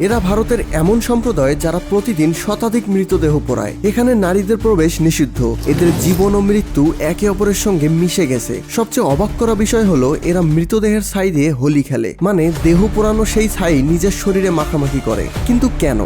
এরা ভারতের এমন সম্প্রদায় যারা প্রতিদিন শতাধিক মৃতদেহ পোড়ায়। এখানে নারীদের প্রবেশ নিষিদ্ধ। এদের জীবন ও মৃত্যু একে অপরের সঙ্গে মিশে গেছে। সবচেয়ে অবাক করা বিষয় হলো, এরা মৃতদেহের ছাই দিয়ে হোলি খেলে। মানে দেহ পোড়ানো সেই ছাই নিজের শরীরে মাখামাখি করে। কিন্তু কেন?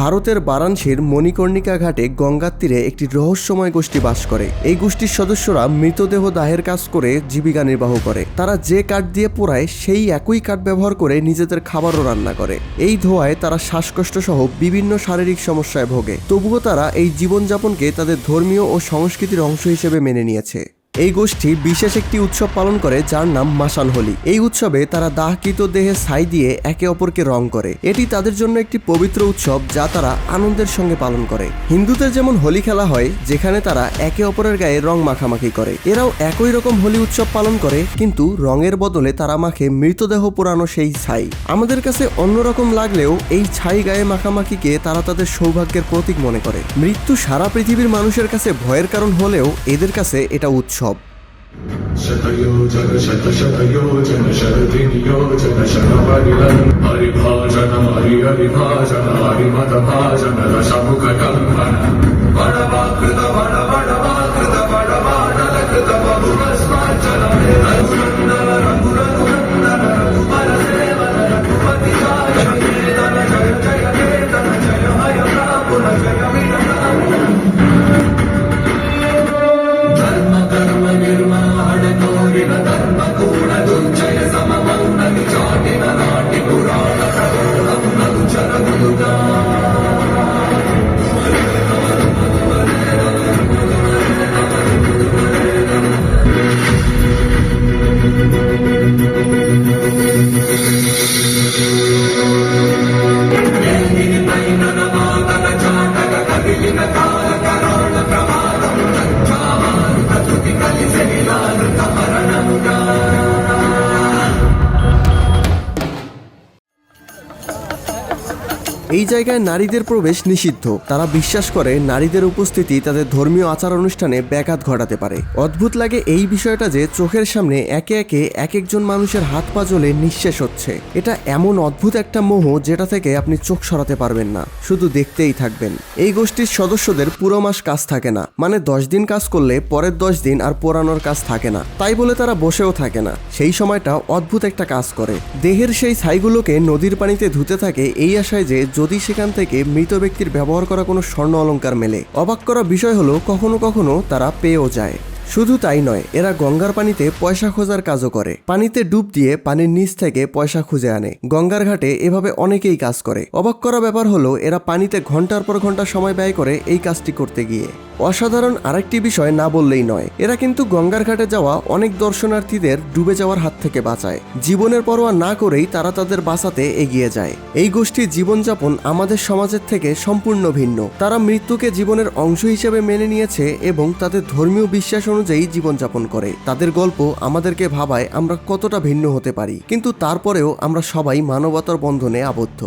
ভারতের বারাণসীর মণিকর্ণিকা ঘাটে গঙ্গার তীরে একটি রহস্যময় গোষ্ঠী বাস করে। এই গোষ্ঠীর সদস্যরা মৃতদেহ দাহের কাজ করে জীবিকা নির্বাহ করে। তারা যে কাঠ দিয়ে পোড়ায়, সেই একই কাঠ ব্যবহার করে নিজেদের খাবারও রান্না করে। এই ধোঁয়ায় তারা শ্বাসকষ্ট সহ বিভিন্ন শারীরিক সমস্যায় ভোগে। তবুও তারা এই জীবনযাপনকে তাদের ধর্মীয় ও সংস্কৃতির অংশ হিসেবে মেনে নিয়েছে। এই গোষ্ঠী বিশেষ একটি উৎসব পালন করে যার নাম মাসান হোলি এই উৎসবে তারা দাহকৃত দেহে ছাই দিয়ে একে অপরকে রং করে। এটি তাদের জন্য একটি পবিত্র উৎসব যা তারা আনন্দের সঙ্গে পালন করে। হিন্দুদের যেমন হোলি খেলা হয়, যেখানে তারা একে অপরের গায়ে রং মাখামাখি করে। এরাও একই রকম হোলি উৎসব পালন করে, কিন্তু রঙের বদলে তারা মাখে মৃতদেহ পোড়ানো সেই ছাই। আমাদের কাছে অন্যরকম লাগলেও এই ছাই গায়ে মাখামাখিকে তারা তাদের সৌভাগ্যের প্রতীক মনে করে। মৃত্যু সারা পৃথিবীর মানুষের কাছে ভয়ের কারণ হলেও এদের কাছে এটা উৎসব। शतयोजन शतशतयोजन शरदिनियोजन शतपरिलन् हरिभाजन हरि हरिभाजन हरिमतभाजन रसमुखकम्पन बडवाकृत बड बडवाकृत बडवाडलकृत এই জায়গায় নারীদের প্রবেশ নিষিদ্ধ। তারা বিশ্বাস করে নারীদের উপস্থিতি তাদের ধর্মীয় আচার অনুষ্ঠানে ব্যাঘাত ঘটাতে পারে। অদ্ভুত লাগে এই বিষয়টা যে চোখের সামনে একে একে এক একজন মানুষের হাত পা জ্বলে নিঃশেষ হচ্ছে। এটা এমন অদ্ভুত একটা মোহ যেটা থেকে আপনি চোখ সরাতে পারবেন না, শুধু দেখতেই থাকবেন। এই গোষ্ঠীর সদস্যদের পুরো মাস কাজ থাকে না মানে দশ দিন কাজ করলে পরের দশ দিন আর পোড়ানোর কাজ থাকে না। তাই বলে তারা বসেও থাকে না। সেই সময়টা অদ্ভুত একটা কাজ করে। দেহের সেই ছাইগুলোকে নদীর পানিতে ধুতে থাকে এই আশায় যে যদি সেখান থেকে মৃত ব্যক্তির ব্যবহার করা কোনো স্বর্ণ অলঙ্কার মেলে, অবাক করা বিষয় হলো কখনো কখনো তারা পেয়েও যায়। শুধু তাই নয়, এরা গঙ্গার পানিতে পয়সা খোঁজার কাজও করে। পানিতে ডুব দিয়ে পানির নিচ থেকে পয়সা খুঁজে আনে। গঙ্গার ঘাটে এভাবে অনেকেই কাজ করে। অবাক করা ব্যাপার হলো, এরা পানিতে ঘণ্টার পর ঘণ্টা সময় ব্যয় করে এই কাজটি করতে গিয়ে। অসাধারণ আরেকটি বিষয় না বললেই নয়, এরা কিন্তু গঙ্গার ঘাটে যাওয়া অনেক দর্শনার্থীদের ডুবে যাওয়ার হাত থেকে বাঁচায়। জীবনের পরোয়া না করেই তারা তাদের বাঁচাতে এগিয়ে যায়। এই গোষ্ঠীর জীবনযাপন আমাদের সমাজের থেকে সম্পূর্ণ ভিন্ন। তারা মৃত্যুকে জীবনের অংশ হিসেবে মেনে নিয়েছে এবং তাদের ধর্মীয় বিশ্বাস অনুযায়ী জীবনযাপন করে। তাদের গল্প আমাদেরকে ভাবায় আমরা কতটা ভিন্ন হতে পারি। কিন্তু তারপরেও আমরা সবাই মানবতার বন্ধনে আবদ্ধ।